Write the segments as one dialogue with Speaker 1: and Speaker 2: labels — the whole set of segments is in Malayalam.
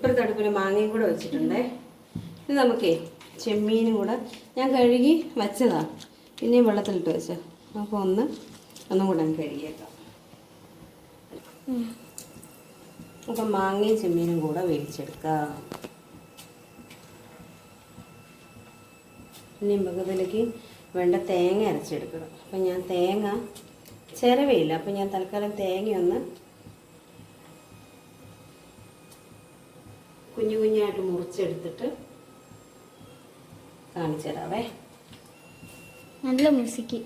Speaker 1: ഇപ്പുറത്തെ മാങ്ങയും കൂടെ വെച്ചിട്ടുണ്ടേ. ഇത് നമുക്കേ ചെമ്മീനും കൂടെ ഞാൻ കഴുകി വച്ചതാണ് പിന്നെയും വെള്ളത്തിലിട്ട് വെച്ചോ അപ്പോൾ ഒന്ന് ഒന്നും കൂടെ കഴുകിയേക്കാം. അപ്പം മാങ്ങയും ചെമ്മീനും കൂടെ വേവിച്ചെടുക്കാം. ഇനി നമുക്കതിലേക്ക് വേണ്ട തേങ്ങ അരച്ചെടുക്കണം. അപ്പം ഞാൻ തേങ്ങ ചിരവയില്ല. അപ്പം ഞാൻ തൽക്കാലം തേങ്ങയൊന്ന് കുഞ്ഞു കുഞ്ഞായിട്ട് മുറിച്ചെടുത്തിട്ട് കാണിച്ചു തരാവേ.
Speaker 2: നല്ല മ്യൂസിക്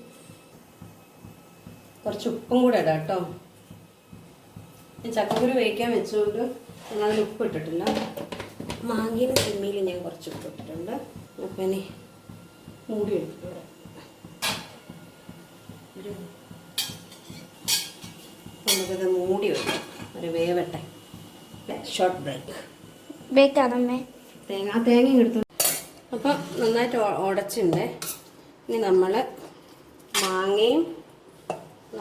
Speaker 1: കുറച്ച് ഉപ്പും കൂടെ ഇടാം കേട്ടോ. ഞാൻ ചക്കക്കുരു വേവിക്കാൻ വെച്ചുകൊണ്ട് ഞാൻ അതിൽ ഉപ്പ് ഇട്ടിട്ടില്ല. മാങ്ങയുടെ ചെമ്മീൽ ഞാൻ കുറച്ച് ഉപ്പ് ഇട്ടിട്ടുണ്ട്. അപ്പം ഇനി മൂടി എടുത്തിട്ട് ഒരു നമുക്കത് മൂടി വെക്കാം. ഒരു വേവട്ടെ. ഷോർട്ട് ബ്രേക്ക്
Speaker 2: ബേക്കാണമ്മേ
Speaker 1: തേങ്ങ തേങ്ങ എടുത്തു. അപ്പം നന്നായിട്ട് ഉടച്ചിണ്ടേ ഇനി നമ്മൾ മാങ്ങയും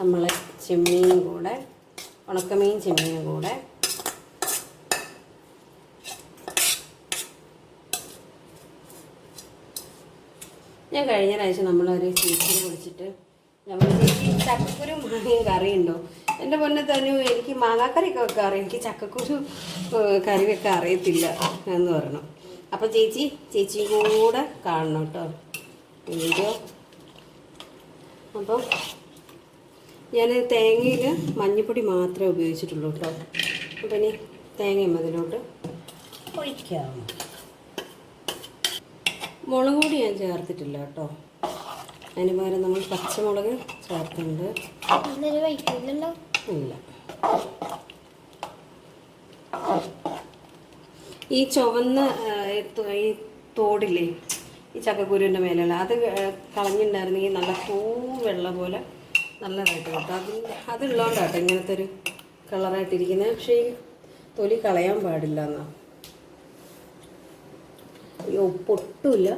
Speaker 1: നമ്മൾ ചെമ്മീനും കൂടെ ഉണക്കമീൻ ചെമ്മീനും കൂടെ ഞാൻ കഴിഞ്ഞ പ്രാവശ്യം നമ്മളൊരു ചീച്ചിന് വിളിച്ചിട്ട് നമ്മൾ ചേച്ചി ചക്കക്കുരു മാങ്ങയും കറിയുണ്ടോ? എന്റെ പൊന്നെ തനു എനിക്ക് മാങ്ങാക്കറിയൊക്കെ വെക്കാറ് എനിക്ക് ചക്കക്കുരു കറി വെക്കാൻ അറിയത്തില്ല എന്ന് പറയണം അപ്പോൾ ചേച്ചി ചേച്ചിയും കൂടെ കാണണം കേട്ടോ. വീഡിയോ. അപ്പം ഞാൻ തേങ്ങയിൽ മഞ്ഞൾപ്പൊടി മാത്രമേ ഉപയോഗിച്ചിട്ടുള്ളൂ കേട്ടോ. അപ്പം ഇനി തേങ്ങയും അതിലോട്ട് ഒഴിക്കാം. മുളക് ഞാൻ ചേർത്തിട്ടില്ല കേട്ടോ. അതിന് പകരം നമ്മൾ പച്ചമുളക്
Speaker 2: ചേർത്തുണ്ട്
Speaker 1: ഇല്ല. ഈ ചുവന്ന ഈ തോടില്ലേ ഈ ചക്കക്കുരുവിന്റെ മേലുള്ള അത് കളഞ്ഞിട്ടുണ്ടായിരുന്നെങ്കിൽ നല്ല പൂ വെള്ള പോലെ നല്ലതായിട്ട് കിട്ടും. അതിന്റെ അതുള്ളതുകൊണ്ടാട്ടോ ഇങ്ങനത്തെ ഒരു കളറായിട്ടിരിക്കുന്നത് പക്ഷേ ഈ തൊലി കളയാൻ പാടില്ല എന്നാ ഈ ഉപ്പൊട്ടുമില്ല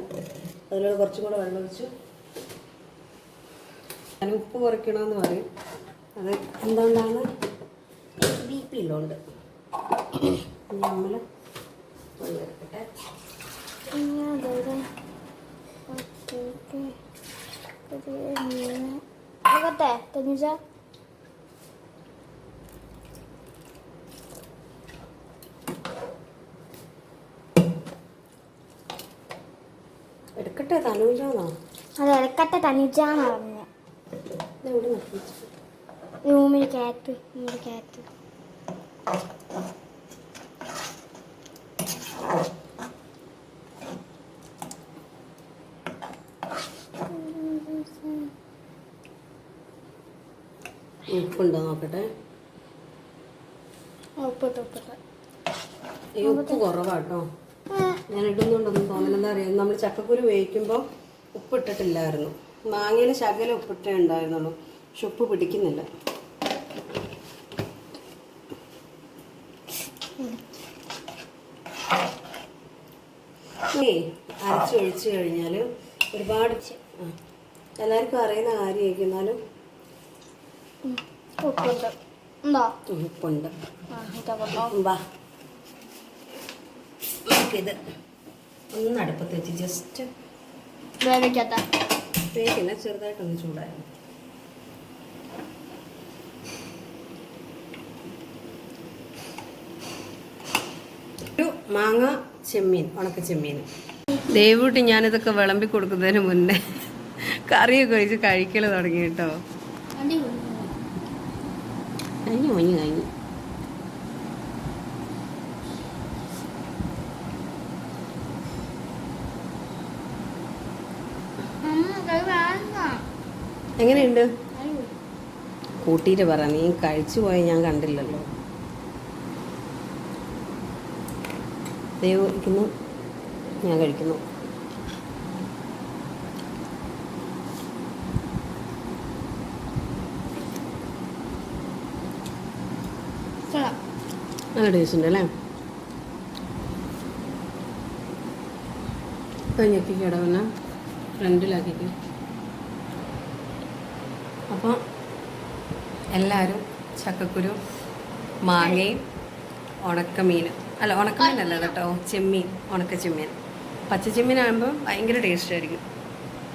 Speaker 1: അതിലൂടെ കുറച്ചും കൂടെ വെള്ളം ഒഴിച്ചു ഞാൻ ഉപ്പ് കുറയ്ക്കണമെന്ന് പറയും. അത് എന്തുകൊണ്ടാണ്? ബി പി ഉള്ളതുകൊണ്ട്. നമ്മൾ എടുക്കട്ടെ.
Speaker 2: ആകട്ടെ തനുജ.
Speaker 1: എടുക്കട്ടെ തലൂജാന്നോ
Speaker 2: അത് എടുക്കട്ടെ തനുജാന്ന് പറഞ്ഞ. റൂമിൽ കാറ്റ് റൂമിൽ കാറ്റ്
Speaker 1: ഉപ്പുണ്ടോ നോക്കട്ടെ? ഈ ഉപ്പ് കുറവാട്ടോ. ഞാൻ ഇടുന്നുണ്ടെന്ന് തോന്നലെന്താ അറിയാം നമ്മൾ ചക്കക്കുരു വേവിക്കുമ്പോൾ ഉപ്പ് ഇട്ടിട്ടില്ലായിരുന്നു. മാങ്ങയിൽ ശകലം ഉപ്പിട്ടേ ഉണ്ടായിരുന്നുള്ളൂ. പക്ഷെ ഉപ്പ് പിടിക്കുന്നില്ല. അരച്ചൊഴിച്ച് കഴിഞ്ഞാൽ ഒരുപാട് എല്ലാവർക്കും അറിയുന്ന കാര്യമായിരിക്കും. എന്നാലും ഉപ്പുണ്ട്.
Speaker 2: ഉപ്പുണ്ട്.
Speaker 1: വാ. നമുക്കിത് ഒന്ന് അടുപ്പത്ത് വെച്ച് ജസ്റ്റ്
Speaker 2: വേവിക്കട്ടെ
Speaker 1: വേഗില്ല ചെറുതായിട്ടൊന്ന് ചൂടായിരുന്നു ഒരു മാങ്ങ ചെമ്മീൻ ഉണക്ക ചെമ്മീൻ. ദയവൂട്ടി ഞാനിതൊക്കെ വിളമ്പി കൊടുക്കുന്നതിന് മുന്നേ കറിയൊക്കെ ഒഴിച്ച് കഴിക്കൽ തുടങ്ങി കേട്ടോ. കഴിഞ്ഞു കഴിഞ്ഞു കഴിഞ്ഞു. എങ്ങനെയുണ്ട്? കൂട്ടിയിട്ട് പറ. നീ കഴിച്ചു പോയ ഞാൻ കണ്ടില്ലല്ലോ. ദൈവിക്കുന്നു ഞാൻ കഴിക്കുന്നു. നല്ല ടേസ്റ്റ് ഉണ്ട് അല്ലേ? ഞെക്കിക്കട ഫ്രണ്ടിലാക്കിക്ക്. അപ്പോൾ എല്ലാവരും ചക്കക്കുരു മാങ്ങയും ഉണക്കമീൻ. അല്ല ഉണക്കമീനല്ല കേട്ടോ ചെമ്മീൻ ഉണക്ക ചെമ്മീൻ പച്ച ചെമ്മീനാകുമ്പോൾ ഭയങ്കര ടേസ്റ്റ് ആയിരിക്കും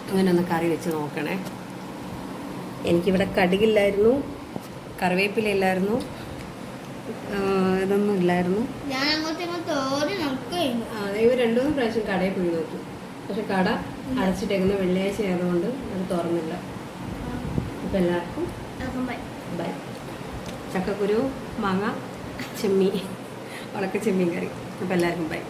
Speaker 1: അങ്ങനെ ഒന്ന് കറി വെച്ച് നോക്കണേ. എനിക്കിവിടെ കടുകില്ലായിരുന്നു കറിവേപ്പില ഇല്ലായിരുന്നു ഇതൊന്നും ഇല്ലായിരുന്നു ഇവ രണ്ടു മൂന്ന് പ്രാവശ്യം കടയിൽ പോയി നോക്കി. പക്ഷെ കട അടച്ചിട്ടേക്കുന്ന വെള്ളിയാഴ്ച ആയതുകൊണ്ട് അത് തുറന്നില്ല. അപ്പം എല്ലാവർക്കും ബൈ. ചക്കക്കുരു മാങ്ങ ചെമ്മീൻ ഉണക്ക ചെമ്മീൻ കറി. അപ്പം എല്ലാവർക്കും ബൈ.